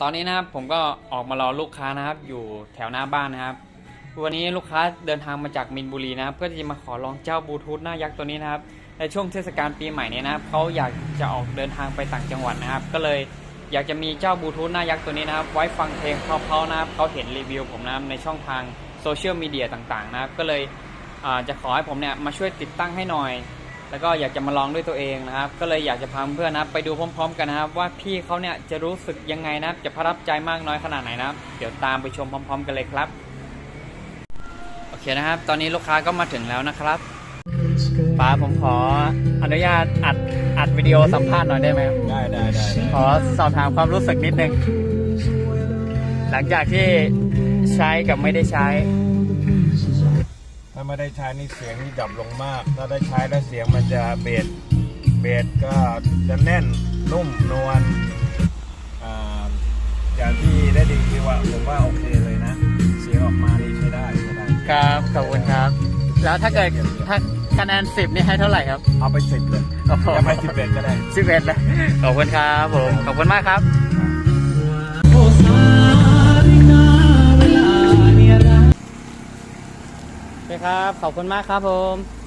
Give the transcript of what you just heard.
ตอนนี้นะครับผมก็ออกมารอลูกค้านะครับ อยู่แถวหน้าบ้านนะครับ วันนี้ลูกค้าเดินทางมาจากมินบุรีนะครับ เพื่อที่จะมาขอลองเจ้าบลูทูธหน้ายักษ์ตัวนี้นะครับในช่วงเทศกาลปีใหม่เนี้นะครับเขาอยากจะออกเดินทางไปต่างจังหวัดนะครับ ก็เลยอยากจะมีเจ้าบลูทูธหน้ายักษ์ตัวนี้นะครับ ไว้ฟังเพลงเพราะๆนะครับเขาเห็นรีวิวผมนะครับในช่องทางโซเชียลมีเดียต่างๆนะครับ ก็เลยจะขอให้ผมเนี่ยมาช่วยติดตั้งให้หน่อย แล้วก็อยากจะมาลองด้วยตัวเองนะครับ ก็เลยอยากจะพาเพื่อนนะครับไปดูพร้อม ๆ กันนะครับ ว่าพี่เขาเนี่ยจะรู้สึกยังไงนะครับจะประทับใจมากน้อยขนาดไหนนะครับเดี๋ยวตามไปชมพร้อม ๆ กันเลยครับโอเคนะครับ ตอนนี้ลูกค้าก็มาถึงแล้วนะครับป้าผมขออนุญาตอัดอัดวิดีโอสัมภาษณ์หน่อยได้ไหมครับได้ได้ได้ขอสอบถามความรู้สึกนิดนึงหลังจากที่ใช้กับไม่ได้ใช้ถ้าไม่ได้ใช้นี่เสียงนี่ดับลงมาก ถ้าได้ใช้แล้วเสียงมันจะเบสเบสก็จะแน่นนุ่มนวลอ่าอย่างที่ได้ดีที่ว่าผมว่าโอเคเลยนะ เสียงออกมานี่ใช้ได้ใช้ได้ครับขอบคุณครับ แล้วถ้าเกิดถ้าคะแนนสิบนี่ให้เท่าไหร่ครับ เอาไปสิบเลยโอ้โหจะไม่สิบเอ็ดก็ได้สิบเอ็ดเลยขอบคุณครับผมขอบคุณมากครับ ครับ ขอบคุณมากครับผม